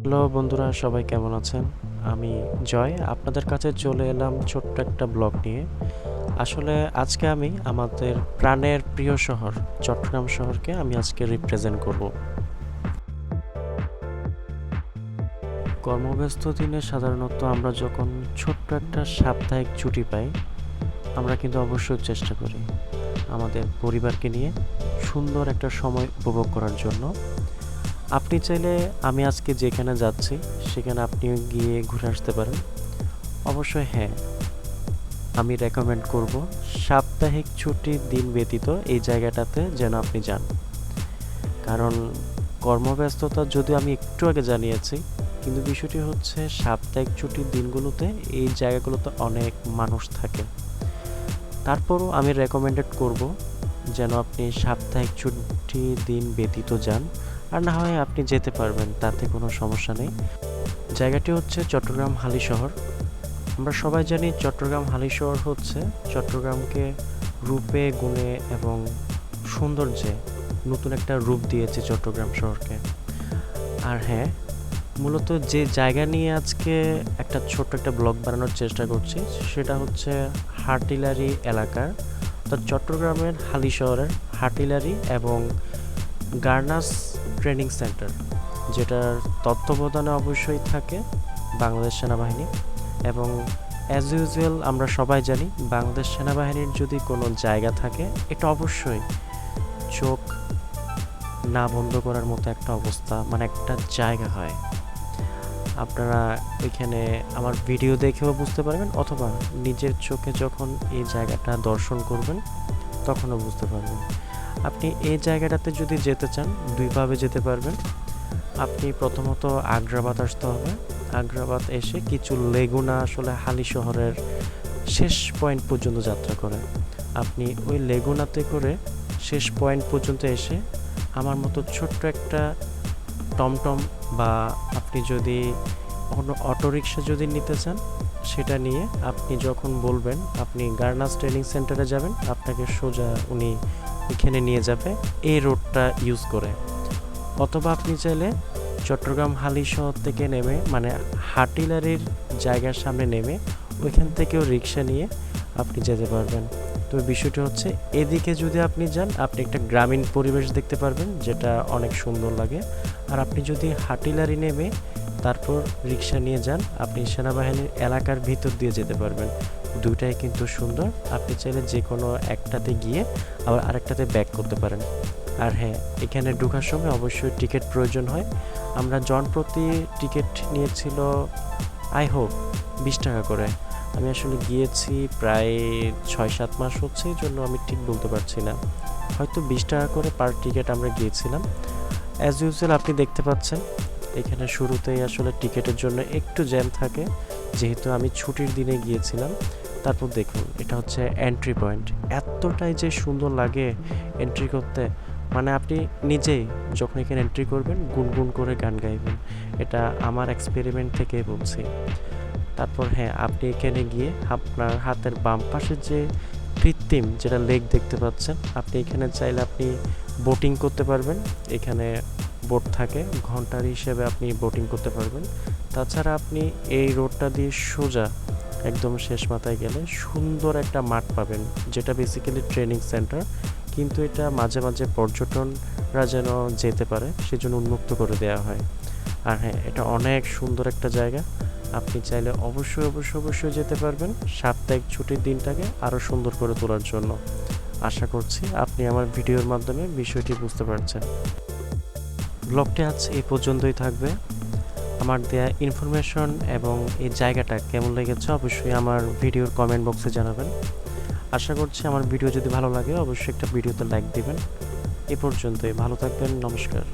Hello বন্ধুরা, সবাই কেমন আছেন? আমি জয়, আপনাদের কাছে চলে এলাম ছোট্ট একটা ব্লগ নিয়ে। আসলে আজকে আমি আমাদের প্রাণের প্রিয় শহর, চট্টগ্রাম শহরকে আমি আজকে রিপ্রেজেন্ট করব। কর্মব্যস্ত দিনে সাধারণত আমরা যখন ছোট্ট একটা সাপ্তাহিক ছুটি পাই, আমরা কিন্তু অবশ্যই চেষ্টা করি আমাদের পরিবারকে নিয়ে সুন্দর একটা সময় উপভোগ করার জন্য। আপনি চাইলে আমি আজকে যেখানে যাচ্ছি, সেখানে আপনিও গিয়ে ঘুরে আসতে পারেন। অবশ্যই হ্যাঁ আমি রেকমেন্ড করব সাপ্তাহিক ছুটির দিন ব্যতীত এই জায়গাটাতে যেন আপনি যান। কারণ কর্মব্যস্ততা যদিও আমি একটু আগে জানিয়েছি, কিন্তু বিষয়টি হচ্ছে সাপ্তাহিক ছুটির দিনগুলোতে এই জায়গাগুলোতে অনেক মানুষ থাকে। তারপরও আমি রেকমেন্ডেড করব যেন আপনি সাপ্তাহিক ছুটি দিন ব্যতীত যান। আর না হয় আপনি যেতে পারবেন, তাতে কোনো সমস্যা নেই। জায়গাটি হচ্ছে চট্টগ্রাম হালি শহর। আমরা সবাই জানি চট্টগ্রাম হালি শহর হচ্ছে চট্টগ্রামকে রূপে গুণে এবং সৌন্দর্যে নতুন একটা রূপ দিয়েছে চট্টগ্রাম শহরকে। আর হ্যাঁ মূলত যে জায়গা নিয়ে আজকে একটা ছোট্ট একটা ব্লগ বানানোর চেষ্টা করছি, সেটা হচ্ছে হাটিলারি এলাকার, অর্থাৎ চট্টগ্রামের হালি শহরের হাটিলারি এবং গার্নাস ট্রেনিং সেন্টার, যেটার তত্ত্বাবধানে অবশ্যই থাকে বাংলাদেশ সেনাবাহিনী। এবং অ্যাজ ইউজুয়াল আমরা সবাই জানি বাংলাদেশ সেনাবাহিনীর যদি কোনো জায়গা থাকে, এটা অবশ্যই চোখ না বন্ধ করার মতো একটা অবস্থা মানে একটা জায়গা হয়। আপনারা ওইখানে আমার ভিডিও দেখেও বুঝতে পারবেন, অথবা নিজের চোখে যখন এই জায়গাটা দর্শন করবেন, তখনও বুঝতে পারবেন। আপনি এই জায়গাটাতে যদি যেতে চান, দুইভাবে যেতে পারবেন। আপনি প্রথমত আগ্রাবাদ আসতে হবে। আগ্রাবাদ এসে কিছু লেগুনা আসলে হালি শহরের শেষ পয়েন্ট পর্যন্ত যাত্রা করে। আপনি ওই লেগুনাতে করে শেষ পয়েন্ট পর্যন্ত এসে আমার মতো ছোট্ট একটা টমটম বা আপনি যদি কোনো অটোরিকশা যদি নিতে চান, সেটা নিয়ে আপনি যখন বলবেন, আপনি গার্নাস ট্রেনিং সেন্টারে যাবেন, আপনাকে সোজা উনি এখানে নিয়ে যাবে এই রোডটা ইউজ করে। অথবা আপনি চাইলে চট্টগ্রাম হালি শহর থেকে নেমে মানে হাটিলারির জায়গার সামনে নেমে ওইখান থেকেও রিক্সা নিয়ে আপনি যেতে পারবেন। তো বিষয়টি হচ্ছে, এদিকে যদি আপনি যান, আপনি একটা গ্রামীণ পরিবেশ দেখতে পারবেন, যেটা অনেক সুন্দর লাগে। আর আপনি যদি হাটিলারি নেমে তারপর রিক্সা নিয়ে যান। আপনি সেনাবাহিনীর এলাকার ভিতর দিয়ে যেতে পারবেন। দুটাই কিন্তু সুন্দর। আপনি চাইলে যে কোনো একটাতে গিয়ে আবার আরেকটাতে ব্যাক করতে পারেন। আর হ্যাঁ এখানে ঢোকার সময় অবশ্যই টিকিট প্রয়োজন হয়। আমরা জনপ্রতি টিকিট নিয়েছিল আই হোপ বিশ টাকা করে। আমি আসলে গিয়েছি প্রায় ছয় সাত মাস হচ্ছে, এই জন্য আমি ঠিক বলতে পারছি না। হয়তো বিশ টাকা করে পার টিকিট আমরা গিয়েছিলাম। অ্যাজ ইউজুয়াল আপনি দেখতে পাচ্ছেন এখানে শুরুতেই আসলে টিকিটের জন্য একটু জ্যাম থাকে। যেহেতু আমি ছুটির দিনে গিয়েছিলাম, তারপর দেখুন, এটা হচ্ছে এন্ট্রি পয়েন্ট এতটাই যে সুন্দর লাগে এন্ট্রি করতে মানে আপনি নিজেই যখন এখানে এন্ট্রি করবেন, গুনগুন করে গান গাইবেন। এটা আমার এক্সপেরিমেন্ট থেকে বলছি। তারপর হ্যাঁ আপনি এখানে গিয়ে আপনার হাতের বাম পাশে যে কৃত্রিম যেটা লেক দেখতে পাচ্ছেন, আপনি এখানে চাইলে আপনি বোটিং করতে পারবেন। এখানে বোট থাকে, ঘণ্টার হিসেবে আপনি বোটিং করতে পারবেন। তাছাড়া আপনি এই রোডটা দিয়ে সোজা একদম শেষ মাথায় গেলে সুন্দর একটা মাঠ পাবেন, যেটা বেসিক্যালি ট্রেনিং সেন্টার কিন্তু এটা মাঝে মাঝে পর্যটনরা যেন যেতে পারে, সেজন্য উন্মুক্ত করে দেওয়া হয়। আর হ্যাঁ এটা অনেক সুন্দর একটা জায়গা, আপনি চাইলে অবশ্যই অবশ্যই অবশ্যই যেতে পারবেন, সাপ্তাহিক ছুটির দিনটাকে আরও সুন্দর করে তোলার জন্য। আশা করছি আপনি আমার ভিডিওর মাধ্যমে বিষয়টি বুঝতে পারছেন। ব্লগটি আজ এই পর্যন্তই থাকবে। আমার দেয়া ইনফরমেশন এবং এই জায়গাটা কেমন লেগেছে অবশ্যই আমার ভিডিওর কমেন্ট বক্সে জানাবেন। আশা করছি আমার ভিডিও যদি ভালো লাগে, অবশ্যই একটা ভিডিওতে লাইক দিবেন। এ পর্যন্তই, ভালো থাকবেন, নমস্কার।